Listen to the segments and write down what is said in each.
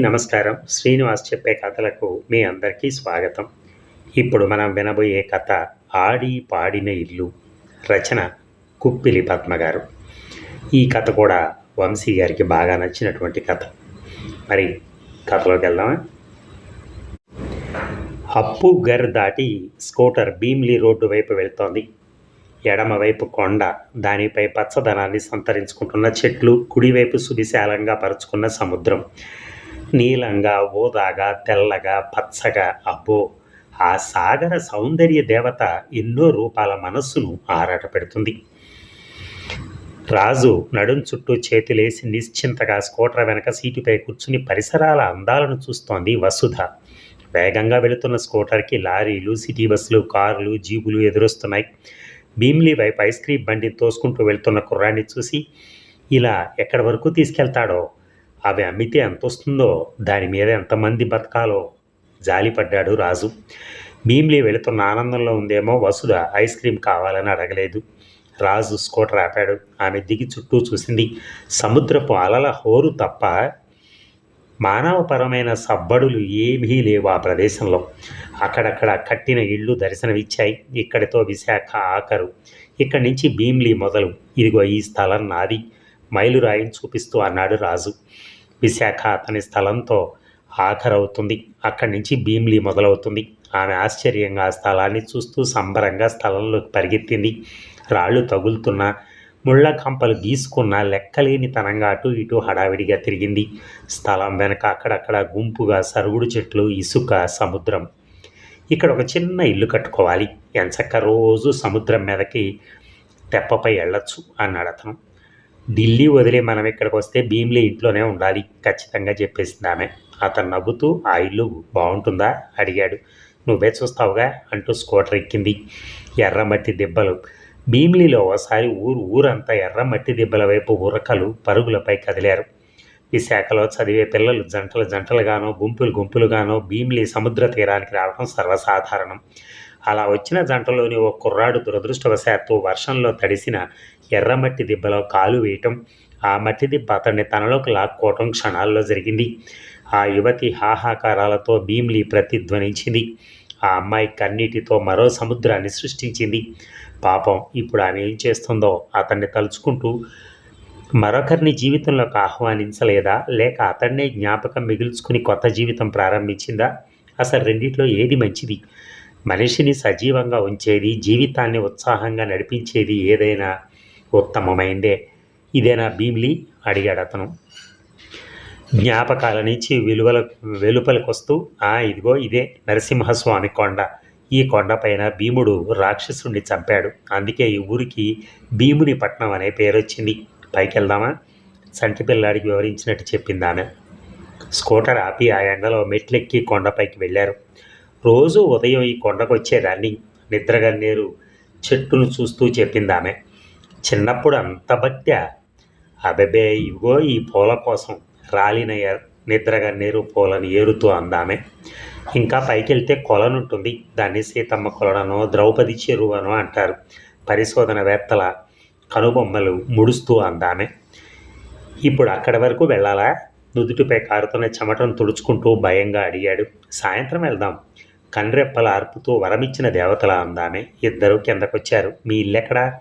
నమస్కారం. శ్రీనివాస్ చెప్పే కథలకు మీ అందరికీ స్వాగతం. ఇప్పుడు మనం వినబోయే కథ ఆడి పాడిన ఇల్లు రచన కుప్పిలి పద్మ గారు. ఈ కథ కూడా వంశీ గారికి బాగా నచ్చినటువంటి కథ. మరి కథలోకి వెళ్దామా? అప్పు గర్ దాటి స్కూటర్ భీమ్లీ రోడ్డు వైపు వెళ్తోంది. ఎడమవైపు కొండ దానిపై పచ్చదనాన్ని సంతరించుకుంటున్న చెట్లు కుడివైపు సువిశాలంగా పరుచుకున్న సముద్రం. నీలంగా ఓదాగా తెల్లగా పచ్చగా అబ్బో! ఆ సాగర సౌందర్య దేవత ఎన్నో రూపాల మనస్సును ఆరాట పెడుతుంది. రాజు నడుం చుట్టూ చేతులేసి నిశ్చింతగా స్కూటర్ వెనక సీటుపై కూర్చుని పరిసరాల అందాలను చూస్తోంది వసుధ. వేగంగా వెళుతున్న స్కూటర్కి లారీలు సిటీ బస్సులు కార్లు జీపులు ఎదురొస్తున్నాయి. భీమ్లీ వైపు ఐస్ క్రీమ్ బండి తోసుకుంటూ వెళ్తున్న కుర్రాన్ని చూసి ఇలా ఎక్కడి వరకు తీసుకెళ్తాడో అవి అమ్మితే ఎంత వస్తుందో దాని మీద ఎంతమంది బతకాలో జాలిపడ్డాడు రాజు. భీమ్లీ వెళుతున్న ఆనందంలో ఉందేమో వసుధ ఐస్ క్రీమ్ కావాలని అడగలేదు. రాజు స్కూటర్ ఆపాడు. ఆమె దిగి చుట్టూ చూసింది. సముద్రపు అలల హోరు తప్ప మానవపరమైన సబ్బడులు ఏమీ లేవు ఆ ప్రదేశంలో. అక్కడక్కడ కట్టిన ఇళ్ళు దర్శనమిచ్చాయి. ఇక్కడితో విశాఖ ఆఖరు. ఇక్కడి నుంచి భీమ్లీ మొదలు. ఇదిగో ఈ స్థలం నాది. మైలురాయిని చూపిస్తూ అన్నాడు రాజు. విశాఖ అతని స్థలంతో ఆఖరవుతుంది. అక్కడి నుంచి భీమ్లీ మొదలవుతుంది. ఆమె ఆశ్చర్యంగా ఆ స్థలాన్ని చూస్తూ సంబరంగా స్థలంలోకి పరిగెత్తింది. రాళ్ళు తగులుతున్నా ముళ్ళ కంపలు గీసుకున్న లెక్కలేనితనంగా అటు ఇటు హడావిడిగా తిరిగింది. స్థలం వెనక అక్కడక్కడ గుంపుగా సరుగుడు చెట్లు ఇసుక సముద్రం. ఇక్కడ ఒక చిన్న ఇల్లు కట్టుకోవాలి. ఎంచక్క రోజు సముద్రం మీదకి తెప్పపై వెళ్ళొచ్చు అన్నాడు అతను ఢిల్లీ వదిలే మనం ఇక్కడికి వస్తే భీమ్లీ ఇంట్లోనే ఉండాలి ఖచ్చితంగా చెప్పేసింది ఆమె. అతను నవ్వుతూ ఆ ఇల్లు బాగుంటుందా? అడిగాడు. నువ్వే చూస్తావుగా అంటూ స్కూటర్ ఎక్కింది. ఎర్రమట్టి దెబ్బలు. భీమిలిలో ఒకసారి ఊరు ఊరంతా ఎర్రమట్టి దెబ్బల వైపు ఉరకలు పరుగులపై కదిలారు. విశాఖలో చదివే పిల్లలు జంటలు జంటలుగానో గుంపులు గుంపులుగానో భీమిలి సముద్ర తీరానికి రావడం సర్వసాధారణం. అలా వచ్చిన జంటలోని ఓ కుర్రాడు దురదృష్టవశాత్తు వర్షంలో తడిసిన ఎర్రమట్టి దిబ్బలో కాలు వేయటం ఆ మట్టి దిబ్బ అతన్ని తనలోకి లాక్కోవటం క్షణాల్లో జరిగింది. ఆ యువతి హాహాకారాలతో భీమ్లీ ప్రతిధ్వనించింది. ఆ అమ్మాయి కన్నీటితో మరో సముద్రాన్ని సృష్టించింది. పాపం ఇప్పుడు ఆమె ఏం చేస్తుందో అతన్ని తలుచుకుంటూ మరొకరిని జీవితంలోకి ఆహ్వానించలేదా? లేక అతన్నే జ్ఞాపకం మిగుల్చుకుని కొత్త జీవితం ప్రారంభించిందా? అసలు రెండిట్లో ఏది మంచిది? మనిషిని సజీవంగా ఉంచేది జీవితాన్ని ఉత్సాహంగా నడిపించేది ఏదైనా ఉత్తమమైందే. ఇదేనా భీమ్లీ అడిగాడు అతను. జ్ఞాపకాల నుంచి విలువల వెలుపలికి వస్తూ ఆ ఇదిగో ఇదే నరసింహస్వామి కొండ. ఈ కొండపైన భీముడు రాక్షసుడిని చంపాడు. అందుకే ఈ ఊరికి భీముని పట్నం అనే పేరు వచ్చింది పైకి వెళ్దామా సంటి పిల్లాడికి వివరించినట్టు చెప్పింది ఆమె. స్కూటర్ ఆపి ఆ ఎండలో మెట్లెక్కి కొండపైకి వెళ్ళారు. రోజు ఉదయం ఈ కొండకు వచ్చేదాన్ని నిద్రగన్నేరు చెట్టును చూస్తూ చెప్పింది ఆమె. చిన్నప్పుడు అంత భక్త్య అబెబే ఇవిగో ఈ పూల కోసం. రాలిన నిద్ర గన్నేరు పూలను ఏరుతూ అందామే. ఇంకా పైకి వెళ్తే కొలనుంటుంది. దాన్ని సీతమ్మ కొలనో ద్రౌపది చెరువనో అంటారు. పరిశోధనవేత్తల కనుబొమ్మలు ముడుస్తూ అందామె. ఇప్పుడు అక్కడి వరకు వెళ్ళాలా? నుదుటిపై కారుతున్న చెమటను తుడుచుకుంటూ భయంగా అడిగాడు. సాయంత్రం వెళ్దాం. కండ్రెప్పల అర్పుతూ వరమిచ్చిన దేవతల అందామే. ఇద్దరు కిందకొచ్చారు. మీ ఇల్లెక్కడా?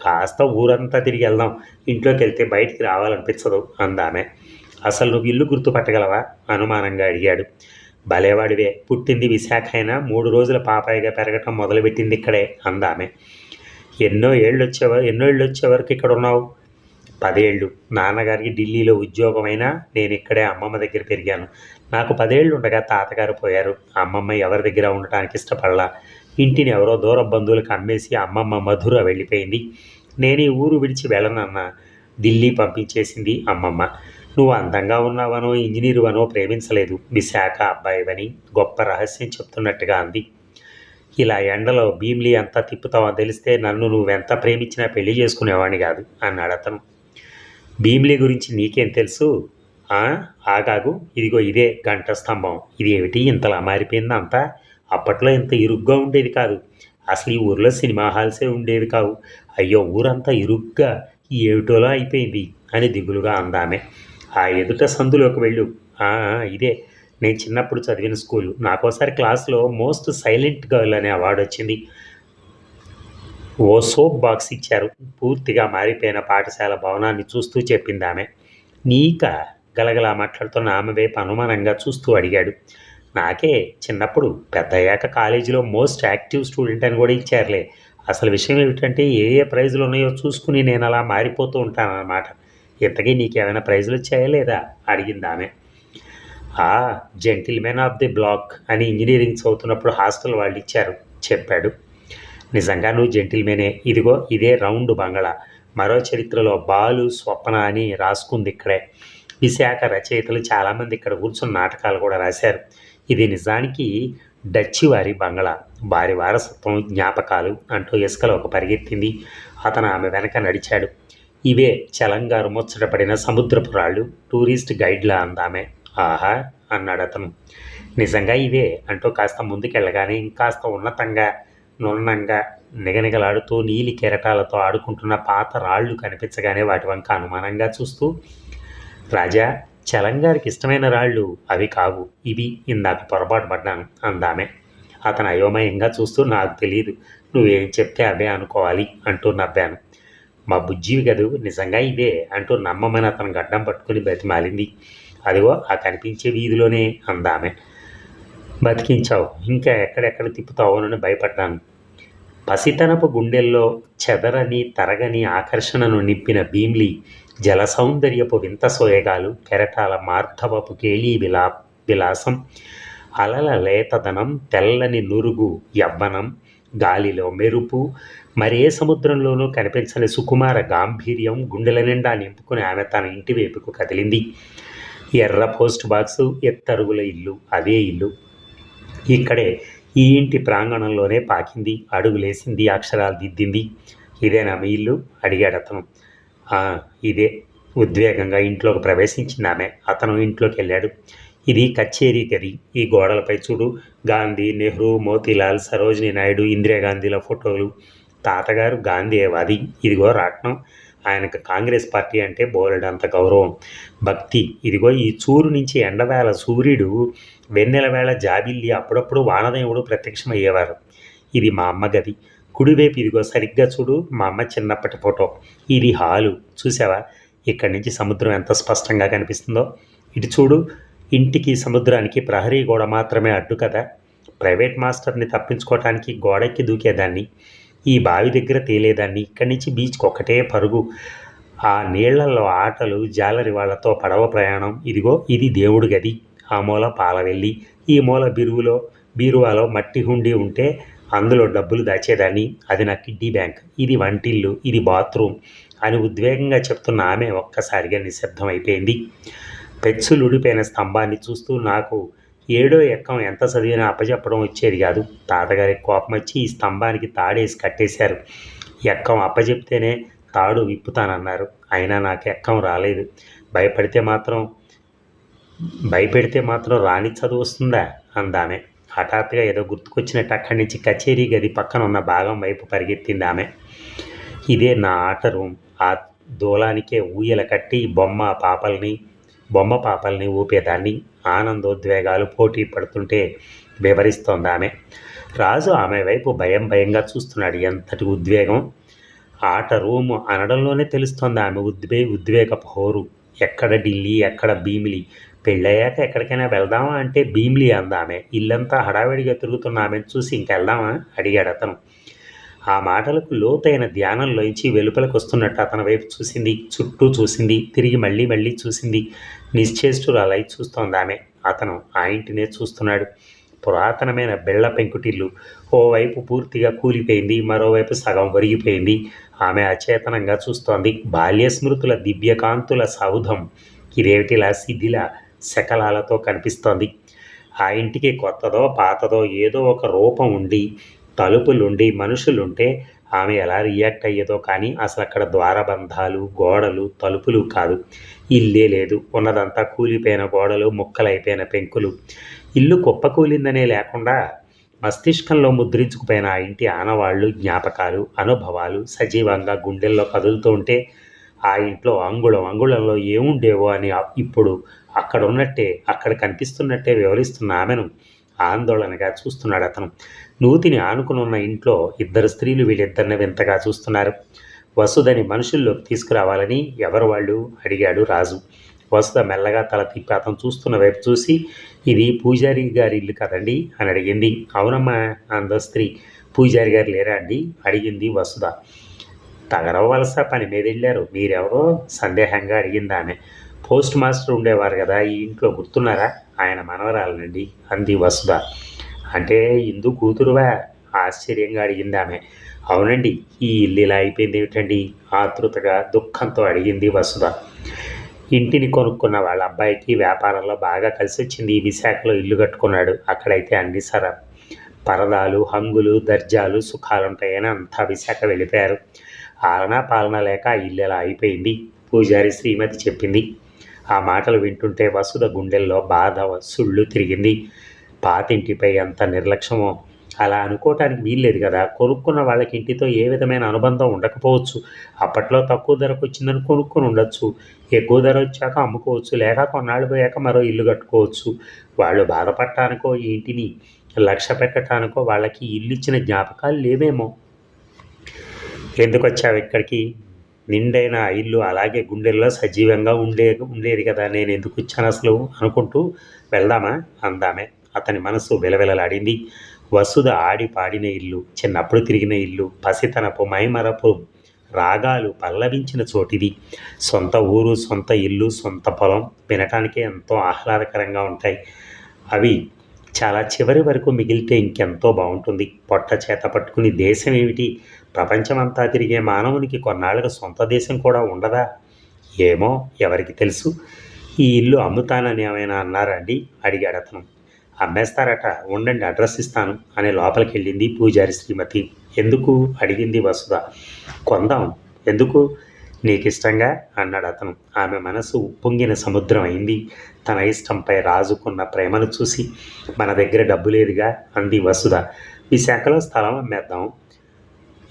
కాస్త ఊరంతా తిరిగి వెళ్దాం. ఇంట్లోకి వెళ్తే బయటికి రావాలనిపించదు అందామె. అసలు నువ్వు ఇల్లు గుర్తుపట్టగలవా అనుమానంగా అడిగాడు. భలేవాడివే పుట్టింది విశాఖ అయినా మూడు రోజుల పాపాయిగా పెరగటం మొదలుపెట్టింది ఇక్కడే అందామె. ఎన్నో ఏళ్ళు వచ్చేవారు ఎన్నో ఏళ్ళు వచ్చే వరకు ఇక్కడ ఉన్నావు పదేళ్ళు. నాన్నగారికి ఢిల్లీలో ఉద్యోగమైనా నేను ఇక్కడే అమ్మమ్మ దగ్గర పెరిగాను. నాకు పదేళ్ళు ఉండగా తాతగారు పోయారు. అమ్మమ్మ ఎవరి దగ్గర ఉండటానికి ఇష్టపడలా. ఇంటిని ఎవరో దూర బంధువులకు అమ్మేసి అమ్మమ్మ మధుర వెళ్ళిపోయింది. నేను ఈ ఊరు విడిచి వెళ్ళనన్న ఢిల్లీ పంపించేసింది అమ్మమ్మ. నువ్వు అందంగా ఉన్నావనో ఇంజనీరువనో ప్రేమించలేదు. విశాఖ అబ్బాయివని గొప్ప రహస్యం చెప్తున్నట్టుగా అంది. ఇలా ఎండలో భీమ్లీ అంతా తిప్పుతావో తెలిస్తే నన్ను నువ్వెంత ప్రేమించినా పెళ్ళి చేసుకునేవాడిని కాదు అన్నాడు అతను. భీమ్లీ గురించి నీకేం తెలుసు? ఆగాగు. ఇదిగో ఇదే గంట స్తంభం ఇది ఏమిటి ఇంతలా మారిపోయిందంతా. అప్పట్లో ఇంత ఇరుగ్గా ఉండేది కాదు. అసలు ఈ ఊర్లో సినిమా హాల్సే ఉండేవి కావు. అయ్యో ఊరంతా ఇరుగ్గా ఏమిటోలా అయిపోయింది అని దిగులుగా అందామె. ఆ ఎదుట సందులోకి వెళ్ళు. ఇదే. నేను చిన్నప్పుడు చదివిన స్కూలు. నాకోసారి క్లాస్లో మోస్ట్ సైలెంట్ గర్ల్ అనే అవార్డు వచ్చింది. ఓ సోప్ బాక్స్ ఇచ్చారు. పూర్తిగా మారిపోయిన పాఠశాల భవనాన్ని చూస్తూ చెప్పింది ఆమె నీక? గలగలా మాట్లాడుతున్న ఆమె వైపు అనుమానంగా చూస్తూ అడిగాడు. నాకే చిన్నప్పుడు పెద్ద అయ్యాక కాలేజీలో మోస్ట్ యాక్టివ్ స్టూడెంట్ అని కూడా ఇచ్చారులే. అసలు విషయం ఏమిటంటే ఏ ఏ ప్రైజులు ఉన్నాయో చూసుకుని నేను అలా మారిపోతూ ఉంటాను అన్నమాట. ఇంతకీ నీకేమైనా ప్రైజులు వచ్చాయా లేదా? అడిగింది ఆమె. ఆ జెంటిల్మెన్ ఆఫ్ ది బ్లాక్ అని ఇంజనీరింగ్ చదువుతున్నప్పుడు హాస్టల్ వాళ్ళు ఇచ్చారు చెప్పాడు. నిజంగా నువ్వు జెంటిల్మెనే ఇదిగో ఇదే రౌండ్ బంగళా. మరో చరిత్రలో బాలు స్వప్న అని రాసుకుంది ఇక్కడే. విశాఖ రచయితలు చాలామంది ఇక్కడ కూర్చున్న నాటకాలు కూడా రాశారు. ఇది నిజానికి డచ్చి వారి బంగళా. వారి వారసత్వం జ్ఞాపకాలు అంటూ ఇసుకలో ఒక పరిగెత్తింది. అతను ఆమె వెనక నడిచాడు. ఇవే చలంగారు ముచ్చటపడిన సముద్రపు రాళ్ళు టూరిస్ట్ గైడ్లా అందామె. ఆహా! అన్నాడు అతను. నిజంగా ఇవే అంటూ కాస్త ముందుకెళ్ళగానే ఇంకాస్త ఉన్నతంగా నున్నంగా నిగనిగలాడుతూ నీలి కెరటాలతో ఆడుకుంటున్న పాత రాళ్ళు కనిపించగానే వాటి వంక అనుమానంగా చూస్తూ రాజా చలంగారికి ఇష్టమైన రాళ్ళు అవి కావు. ఇవి ఇందాక పొరపాటు పడ్డాను అందామె. అతను అయోమయంగా చూస్తూ నాకు తెలియదు నువ్వేం చెప్తే అవే అనుకోవాలి అంటూ నవ్వాను. మా బుజ్జివి కదూ నిజంగా ఇదే అంటూ నమ్మమని అతను గడ్డం పట్టుకుని బతిమాలింది. అదిగో ఆ కనిపించే వీధిలోనే అందామె. బతికించావు. ఇంకా ఎక్కడెక్కడ తిప్పుతావోనని భయపడ్డాను. పసితనపు గుండెల్లో చెదరని తరగని ఆకర్షణను నింపిన భీమ్లీ జల సౌందర్యపు వింత సోయగాలు కెరటాల మార్ధవపు కేళీ విలా విలాసం అలల లేతదనం తెల్లని నురుగు యవ్వనం గాలిలో మెరుపు మరే సముద్రంలోనూ కనిపించని సుకుమార గాంభీర్యం గుండెల నిండా నింపుకుని ఆమె తన ఇంటి వైపుకు కదిలింది. ఎర్ర పోస్ట్ బాక్సు ఎత్తరుగుల ఇల్లు అదే ఇల్లు. ఇక్కడే ఈ ఇంటి ప్రాంగణంలోనే పాకింది అడుగులేసింది అక్షరాలు దిద్దింది. ఇదేనా మీ ఇల్లు? అడిగాడు అతను. ఇదే. ఉద్వేగంగా ఇంట్లోకి ప్రవేశించింది ఆమె. అతను ఇంట్లోకి వెళ్ళాడు. ఇది కచేరీ గది ఈ గోడలపై చూడు. గాంధీ నెహ్రూ మోతీలాల్ సరోజిని నాయుడు ఇందిరాగాంధీల ఫోటోలు. తాతగారు గాంధీవాది ఇదిగో రాట్నం. ఆయనకు కాంగ్రెస్ పార్టీ అంటే బోలెడంత గౌరవం. భక్తి. ఇదిగో ఈ చూరు నుంచి ఎండవేళ సూర్యుడు వెన్నెల వేళ జాబిల్లి అప్పుడప్పుడు వానదేవుడు ప్రత్యక్షమయ్యేవారు. ఇది మా అమ్మ గది. కుడివైపు ఇదిగో సరిగ్గా చూడు మా అమ్మ చిన్నప్పటి ఫోటో. ఇది హాలు. చూసావా? ఇక్కడి నుంచి సముద్రం ఎంత స్పష్టంగా కనిపిస్తుందో. ఇటు చూడు ఇంటికి సముద్రానికి ప్రహరీ గోడ మాత్రమే అడ్డు కదా. ప్రైవేట్ మాస్టర్ని తప్పించుకోవటానికి గోడెక్కి దూకేదాన్ని. ఈ బావి దగ్గర తేలేదాన్ని. ఇక్కడి నుంచి బీచ్కి ఒకటే పరుగు. ఆ నీళ్ళలో ఆటలు జాలరి వాళ్ళతో పడవ ప్రయాణం. ఇదిగో ఇది దేవుడి గది. ఆ మూల పాలవెల్లి. ఈ మూల బిరువులో బీరువాలో మట్టి హుండీ ఉంటే అందులో డబ్బులు దాచేదాన్ని. అది నా కిడ్డీ బ్యాంక్. ఇది వంటిల్లు. ఇది బాత్రూమ్ అని ఉద్వేగంగా చెప్తున్న ఆమె ఒక్కసారిగా నిశ్శబ్దం అయిపోయింది పెచ్చులుడిపోయిన స్తంభాన్ని చూస్తూ నాకు ఏడో ఎక్కం ఎంత చదివినా అప్పచెప్పడం వచ్చేది కాదు. తాతగారికి కోపం వచ్చి ఈ స్తంభానికి తాడేసి కట్టేశారు. ఎక్కం అప్పచెప్తేనే తాడు విప్పుతానన్నారు. అయినా నాకు ఎక్కం రాలేదు. భయపడితే మాత్రం భయపెడితే మాత్రం రాని చదువు వస్తుందా? అందామె. హఠాత్తుగా ఏదో గుర్తుకొచ్చినట్టు అక్కడి నుంచి కచేరీ గది పక్కన ఉన్న భాగం వైపు పరిగెత్తింది ఆమె. ఇదే నా ఆట రూమ్. ఆ దూలానికే ఊయల కట్టి బొమ్మ పాపల్ని బొమ్మ పాపల్ని ఊపేదాన్ని. ఆనందోద్వేగాలు పోటీ పడుతుంటే వివరిస్తోంది ఆమె. రాజు ఆమె వైపు భయం భయంగా చూస్తున్నాడు. ఎంతటి ఉద్వేగం? ఆట రూము అనడంలోనే తెలుస్తోంది ఆమె ఉద్వే ఉద్వేగపు హోరు ఎక్కడ ఢిల్లీ ఎక్కడ భీమిలి? పెళ్ళయ్యాక ఎక్కడికైనా వెళ్దామా అంటే భీమిలి అందామె ఇల్లంతా హడావిడిగా తిరుగుతున్న ఆమెను చూసి ఇంకెళ్దామా? అడిగాడు అతను. ఆ మాటలకు లోతైన ధ్యానంలోంచి వెలుపలకు వస్తున్నట్టు అతని వైపు చూసింది. చుట్టూ చూసింది. తిరిగి మళ్ళీ మళ్ళీ చూసింది. నిశ్చేష్టురాలై చూస్తోంది ఆమె. అతను ఆ ఇంటినే చూస్తున్నాడు. పురాతనమైన బిళ్ళ పెంకుటిల్లు ఓవైపు పూర్తిగా కూలిపోయింది మరోవైపు సగం ఒరిగిపోయింది. ఆమె అచేతనంగా చూస్తోంది. బాల్య స్మృతుల దివ్యకాంతుల సౌధం. కిరేటిలా శిథిల శకలాలతో కనిపిస్తోంది. ఆ ఇంటికి కొత్తదో పాతదో ఏదో ఒక రూపం ఉండి తలుపులుండి మనుషులుంటే ఆమె ఎలా రియాక్ట్ అయ్యేదో కానీ అసలు అక్కడ ద్వారబంధాలు గోడలు తలుపులు కాదు. ఇల్లే లేదు. ఉన్నదంతా కూలిపోయిన గోడలు ముక్కలైపోయిన పెంకులు. ఇల్లు కుప్పకూలిందనే లేకుండా మస్తిష్కంలో ముద్రించుకుపోయిన ఆ ఇంటి ఆనవాళ్ళు జ్ఞాపకాలు అనుభవాలు సజీవంగా గుండెల్లో కదులుతూ ఉంటే ఆ ఇంట్లో అంగుళం అంగుళంలో ఏముండేవో అని ఇప్పుడు అక్కడ ఉన్నట్టే అక్కడ కనిపిస్తున్నట్టే వివరిస్తున్న ఆమెను ఆందోళనగా చూస్తున్నాడు అతను నూతిని ఆనుకునున్న ఇంట్లో ఇద్దరు స్త్రీలు వీళ్ళిద్దరిని వింతగా చూస్తున్నారు. వసుదని మనుషుల్లోకి తీసుకురావాలని ఎవరు వాళ్ళు? అడిగాడు రాజు. వసుద మెల్లగా తల తిప్పి అతను చూస్తున్న వైపు చూసి ఇది పూజారి గారి ఇల్లు కదండి? అని అడిగింది. అవునమ్మా అంద స్త్రీ పూజారి గారు లేరా అండి? అడిగింది వసుధ. తగరవలస పని మీద వెళ్ళారు. మీరెవరో? సందేహంగా అడిగింది ఆమె. పోస్ట్ మాస్టర్ ఉండేవారు కదా ఈ ఇంట్లో గుర్తున్నారా? ఆయన మనవరాలనండి అంది వసుధ. అంటే ఇందు కూతురువా? ఆశ్చర్యంగా అడిగింది ఆమె. అవునండి ఈ ఇల్లు ఇలా అయిపోయింది ఏమిటండి ఆతృతగా దుఃఖంతో అడిగింది వసుధ. ఇంటిని కొనుక్కున్న వాళ్ళ అబ్బాయికి వ్యాపారంలో బాగా కలిసి వచ్చింది ఈ విశాఖలో ఇల్లు కట్టుకున్నాడు. అక్కడైతే అన్ని సర. పరదాలు హంగులు దర్జాలు సుఖాలు ఉంటాయని అంతా విశాఖ వెళ్ళిపోయారు. ఆలనా పాలన లేక ఇల్లు ఎలా అయిపోయింది? పూజారి శ్రీమతి చెప్పింది. ఆ మాటలు వింటుంటే వసుధ గుండెల్లో బాధ సుళ్ళు తిరిగింది. పాతింటిపై అంత నిర్లక్ష్యమో అలా అనుకోవటానికి వీల్లేదు కదా. కొనుక్కున్న వాళ్ళకి ఇంటితో ఏ విధమైన అనుబంధం ఉండకపోవచ్చు. అప్పట్లో తక్కువ ధరకు వచ్చిందని కొనుక్కొని ఉండొచ్చు. ఎక్కువ ధర వచ్చాక అమ్ముకోవచ్చు. లేక కొన్నాళ్ళు పోయాక మరో ఇల్లు కట్టుకోవచ్చు. వాళ్ళు బాధపడటానికో ఏంటిని ఇంటిని లక్ష్య పెట్టడానికో వాళ్ళకి ఇల్లు ఇచ్చిన జ్ఞాపకాలు లేవేమో. ఎందుకు వచ్చావు ఇక్కడికి? నిండైన ఇల్లు అలాగే గుండెల్లో సజీవంగా ఉండే ఉండేది కదా. నేను ఎందుకు వచ్చాను అసలు? అనుకుంటూ వెళ్దామా? అందామే. అతని మనసు విలవిలలాడింది. వసుధ ఆడి పాడిన ఇల్లు చిన్నప్పుడు తిరిగిన ఇల్లు పసితనపు మైమరపు రాగాలు పల్లవించిన చోటిది. సొంత ఊరు సొంత ఇల్లు సొంత పొలం వినటానికే ఎంతో ఆహ్లాదకరంగా ఉంటాయి. అవి చాలా చివరి వరకు మిగిలితే ఇంకెంతో బాగుంటుంది. పొట్ట చేత పట్టుకుని దేశం ఏమిటి? ప్రపంచమంతా తిరిగే మానవునికి కొన్నాళ్ళకు సొంత దేశం కూడా ఉండదా? ఏమో ఎవరికి తెలుసు? ఈ ఇల్లు అమ్ముతానని ఏమైనా అన్నారా అండి? అడిగాడు అతను. అమ్మేస్తారట. ఉండండి అడ్రస్ ఇస్తాను అనే లోపలికి వెళ్ళింది పూజారి శ్రీమతి. ఎందుకు? అడిగింది వసుధ. కొందాం. ఎందుకు? నీకు ఇష్టంగా అన్నాడు అతను. ఆమె మనసు ఉప్పొంగిన సముద్రం అయింది. తన ఇష్టంపై రాజుకున్న ప్రేమను చూసి మన దగ్గర డబ్బు లేదుగా? అంది వసుధ. విశాఖలో స్థలం అమ్మేద్దాం.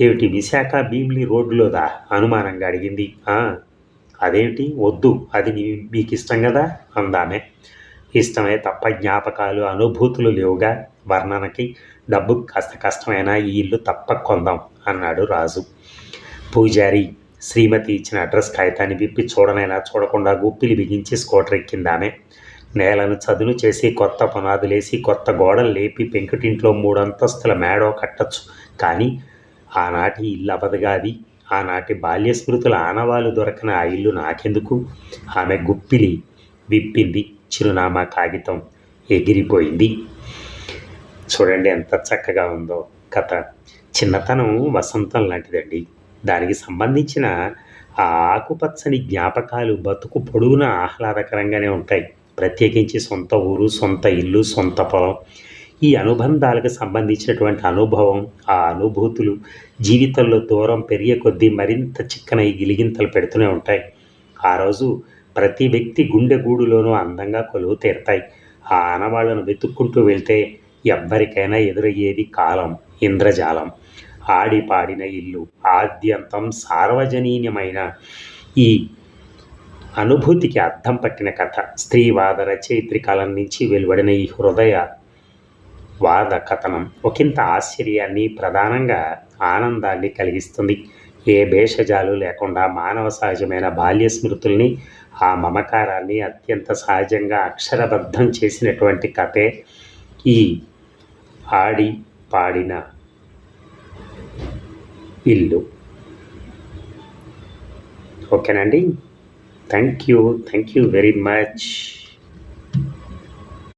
ఏమిటి? విశాఖ భీమిలి రోడ్డులోదా? అనుమానంగా అడిగింది. అదేమిటి? వద్దు. అది మీకు ఇష్టం కదా? అందామె. ఇష్టమే తప్ప జ్ఞాపకాలు అనుభూతులు లేవుగా. వర్ణనకి డబ్బు కాస్త కష్టమైనా ఈ ఇల్లు తప్ప కొందాం అన్నాడు రాజు. పూజారి శ్రీమతి ఇచ్చిన అడ్రస్ కాగితాన్ని విప్పి చూడనైనా చూడకుండా గుప్పిలి బిగించి స్కూటర్ ఎక్కిందామె. నేలను చదును చేసి కొత్త పునాదులేసి కొత్త గోడలు లేపి పెంకుటింట్లో మూడంతస్తుల మేడో కట్టచ్చు. కానీ ఆనాటి ఇల్లు అబదగా అది ఆనాటి బాల్య స్మృతుల ఆనవాలు దొరకని ఆ ఇల్లు నాకెందుకు? ఆమె గుప్పిలి విప్పింది. చిరునామా కాగితం ఎగిరిపోయింది. చూడండి ఎంత చక్కగా ఉందో కథ. చిన్నతనం వసంతం లాంటిదండి. దానికి సంబంధించిన ఆ ఆకుపచ్చని జ్ఞాపకాలు బతుకు పొడవునా ఆహ్లాదకరంగానే ఉంటాయి. ప్రత్యేకించి సొంత ఊరు సొంత ఇల్లు సొంత పొలం. ఈ అనుబంధాలకు సంబంధించినటువంటి అనుభవం ఆ అనుభూతులు జీవితంలో దూరం పెరిగే కొద్దీ మరింత చిక్కన గిలిగింతలు పెడుతూనే ఉంటాయి. ఆ రోజు ప్రతి వ్యక్తి గుండె గూడులోనూ అందంగా కొలువు తీరతాయి. ఆ ఆనవాళ్ళను వెతుక్కుంటూ వెళ్తే ఎవ్వరికైనా ఎదురయ్యేది కాలం ఇంద్రజాలం. ఆడి పాడిన ఇల్లు ఆద్యంతం సార్వజనీయమైన ఈ అనుభూతికి అర్థం పట్టిన కథ. స్త్రీవాద రచయిత్రి కాలం నుంచి వెలువడిన ఈ హృదయ వాద కథనం ఒకంత ఆశ్చర్యాన్ని ప్రధానంగా ఆనందాన్ని కలిగిస్తుంది. ఏ భేషజాలు లేకుండా మానవ సహజమైన బాల్య స్మృతుల్ని ఆ మమకారాన్ని అత్యంత సహజంగా అక్షరబద్ధం చేసినటువంటి కథే ఈ ఆడి పాడిన ఇల్లు. ఓకేనండి? Thank you. Thank you very much.